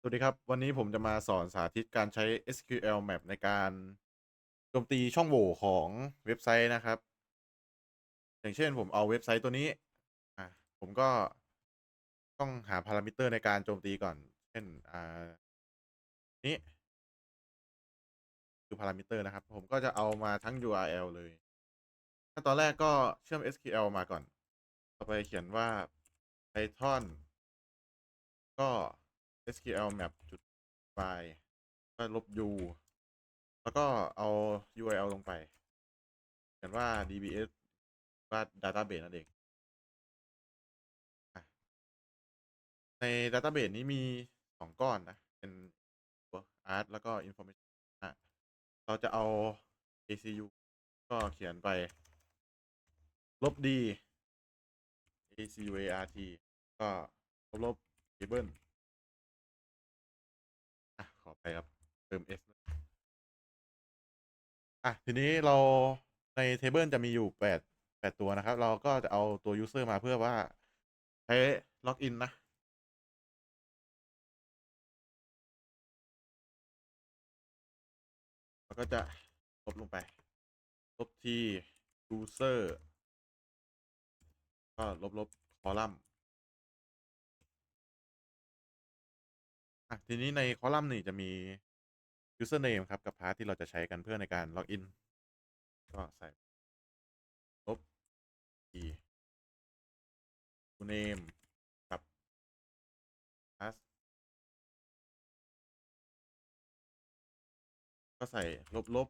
สวัสดีครับ วันนี้ผมจะมาสอนสาธิตการใช้ SQL Map ในการโจมตีช่องโหว่ของเว็บไซต์นะครับ อย่างเช่นผมเอาเว็บไซต์ตัวนี้อะผมก็ต้องหาพารามิเตอร์ในการโจมตีก่อน เช่นอ่านี้คือพารามิเตอร์นะครับ ผมก็จะเอามาทั้ง URL เลยขั้นตอนแรกก็เชื่อม SQL มาก่อน ต่อไปเขียนว่า Python ก็ SQL map จุด file ก็ลบ u แล้วก็เอา URL ลงไปเขียนว่า dbs ว่า database นั่นเอง ใน database นี้มีสองก้อนนะ เป็นตัว art แล้วก็ information อะเราจะเอา ACU ก็เขียนไป ลบ d ACUART ก็ลบลบ table อะขอไปครับ เติม s อะ ทีนี้เราในเทเบิลจะมีอยู่แปดแปดตัวนะครับ เราก็จะเอาตัว user มาเพื่อว่า ใช้ล็อกอินนะเราก็จะลบลงไปลบที่ user ก็ลบลบคอลัมน์ ทีนี้ในคอลัมน์นี่จะมี username ครับ กับพาร์ทที่เราจะใช้กันเพื่อในการล็อกอิน ก็ใส่ลบ e name กับ pass ก็ใส่ลบลบ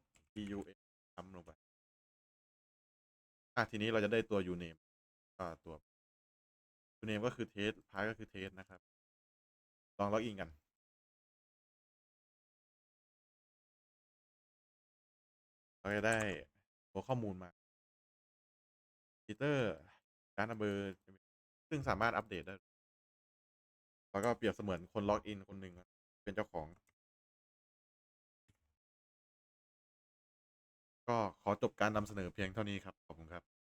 u n ทำลงไป อะ ทีนี้เราจะได้ตัว uname ก็ตัว uname ก็คือ test pass ก็คือ test นะครับ ลองล็อกอินกัน เราจะได้ตัวข้อมูลมาปีเตอร์การนัมเบอร์ ซึ่งสามารถอัปเดตได้ แล้วก็เปรียบเสมือนคนล็อกอินคนหนึ่งเป็นเจ้าของ ก็ขอจบการนำเสนอเพียงเท่านี้ครับ ขอบคุณครับ